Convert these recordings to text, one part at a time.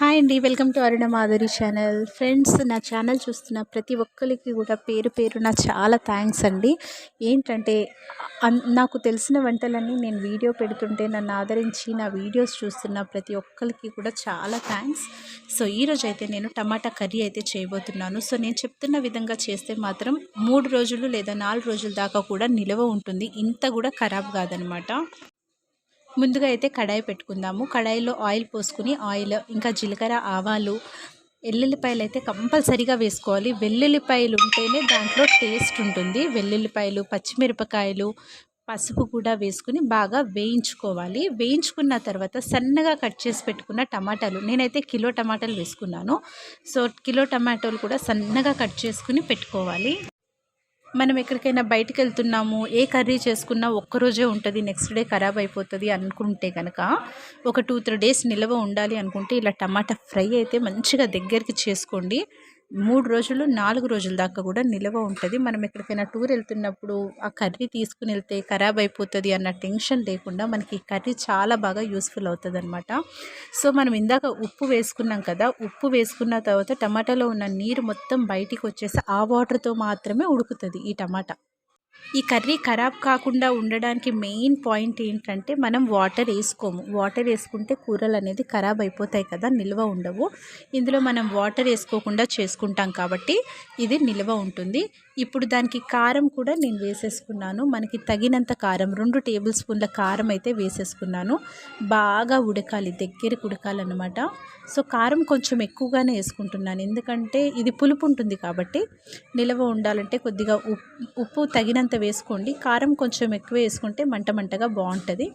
Hi అండి welcome to Aruna Madhuri channel. Friends నా channel చూస్తున్న ప్రతి ఒక్కరికి కూడా పేరు పేరు నా చాలా థ్యాంక్స్ అండి. ఏంటంటే అన్- నాకు తెలిసిన వంటలన్నీ నేను వీడియో పెడుతుంటే నన్ను ఆదరించి నా వీడియోస్ చూస్తున్న ప్రతి ఒక్కరికి కూడా చాలా థ్యాంక్స్. సో ఈరోజు అయితే నేను టమాటా కర్రీ అయితే చేయబోతున్నాను. సో నేను చెప్తున్న విధంగా చేస్తే మాత్రం మూడు రోజులు లేదా నాలుగు రోజుల దాకా కూడా నిలవ ఉంటుంది. ఇంత కూడా ఖరాబ్ కాదనమాట. ముందుగా అయితే కడాయి పెట్టుకుందాము. కడాయిలో ఆయిల్ పోసుకుని ఆయిల్ ఇంకా జీలకర్ర ఆవాలు వెల్లుల్లిపాయలు అయితే కంపల్సరీగా వేసుకోవాలి. వెల్లుల్లిపాయలు ఉంటేనే దాంట్లో టేస్ట్ ఉంటుంది. వెల్లుల్లిపాయలు పచ్చిమిరపకాయలు పసుపు కూడా వేసుకుని బాగా వేయించుకోవాలి. వేయించుకున్న తర్వాత సన్నగా కట్ చేసి పెట్టుకున్న టమాటాలు నేనైతే కిలో టమాటాలు వేసుకున్నాను. సో కిలో టమాటాలు కూడా సన్నగా కట్ చేసుకుని పెట్టుకోవాలి. మనం ఎక్కడికైనా బయటికి వెళ్తున్నాము ఏ కర్రీ చేసుకున్నా ఒక్కరోజే ఉంటుంది నెక్స్ట్ డే ఖరాబ్ అయిపోతుంది అనుకుంటే కనుక ఒక టూ త్రీ డేస్ నిల్వ ఉండాలి అనుకుంటే ఇలా టమాటా ఫ్రై అయితే మంచిగా దగ్గరికి చేసుకోండి. మూడు రోజులు నాలుగు రోజుల దాకా కూడా నిల్వ ఉంటుంది. మనం ఎక్కడికైనా టూర్ వెళ్తున్నప్పుడు ఆ కర్రీ తీసుకుని వెళ్తే ఖరాబ్ అయిపోతుంది అన్న టెన్షన్ లేకుండా మనకి ఈ కర్రీ చాలా బాగా యూస్ఫుల్ అవుతుంది అనమాట సో మనం ఇందాక ఉప్పు వేసుకున్నాం కదా ఉప్పు వేసుకున్న తర్వాత టమాటాలో ఉన్న నీరు మొత్తం బయటికి వచ్చేసి ఆ వాటర్తో మాత్రమే ఉడుకుతుంది ఈ టమాటా. ఈ కర్రీ ఖరాబ్ కాకుండా ఉండడానికి మెయిన్ పాయింట్ ఏంటంటే మనం వాటర్ వేసుకోము. వాటర్ వేసుకుంటే కూరలు అనేది ఖరాబ్ అయిపోతాయి కదా నిల్వ ఉండవు. ఇందులో మనం వాటర్ వేసుకోకుండా చేసుకుంటాం కాబట్టి ఇది నిల్వ ఉంటుంది. ఇప్పుడు దానికి కారం కూడా నేను వేసేసుకున్నాను. మనకి తగినంత కారం రెండు టేబుల్ స్పూన్ల కారం అయితే వేసేసుకున్నాను. బాగా ఉడకాలి దగ్గరికి ఉడకాలన్నమాట. సో కారం కొంచెం ఎక్కువగానే వేసుకుంటున్నాను. ఎందుకంటే ఇది పులుపు ఉంటుంది కాబట్టి నిల్వ ఉండాలంటే కొద్దిగా ఉప్పు ఉప్పు తగినంత వేసుకోండి. కారం కొంచెం ఎక్కువ వేసుకుంటే మంట మంటగా బాగుంటుంది.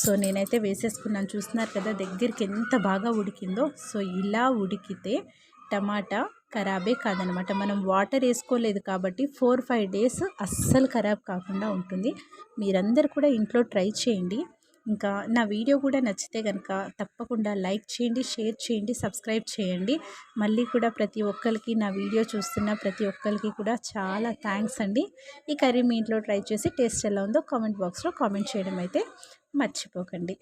సో నేనైతే వేసేసుకున్నాను. చూస్తున్నారు కదా దగ్గరికి ఎంత బాగా ఉడికిందో. సో ఇలా ఉడికితే టమాటా ఖరాబే కాదనమాట. మనం వాటర్ వేసుకోలేదు కాబట్టి ఫోర్ ఫైవ్ డేస్ అస్సలు ఖరాబ్ కాకుండా ఉంటుంది. మీరందరూ కూడా ఇంట్లో ట్రై చేయండి. ఇంకా నా వీడియో కూడా నచ్చితే కనుక తప్పకుండా లైక్ చేయండి షేర్ చేయండి సబ్స్క్రైబ్ చేయండి. మళ్ళీ కూడా ప్రతి ఒక్కరికి నా వీడియో చూస్తున్న ప్రతి ఒక్కరికి కూడా చాలా థ్యాంక్స్ అండి. ఈ కర్రీ మీ ఇంట్లో ట్రై చేసి టేస్ట్ ఎలా ఉందో కామెంట్ బాక్స్లో కామెంట్ చేయడం అయితే మర్చిపోకండి.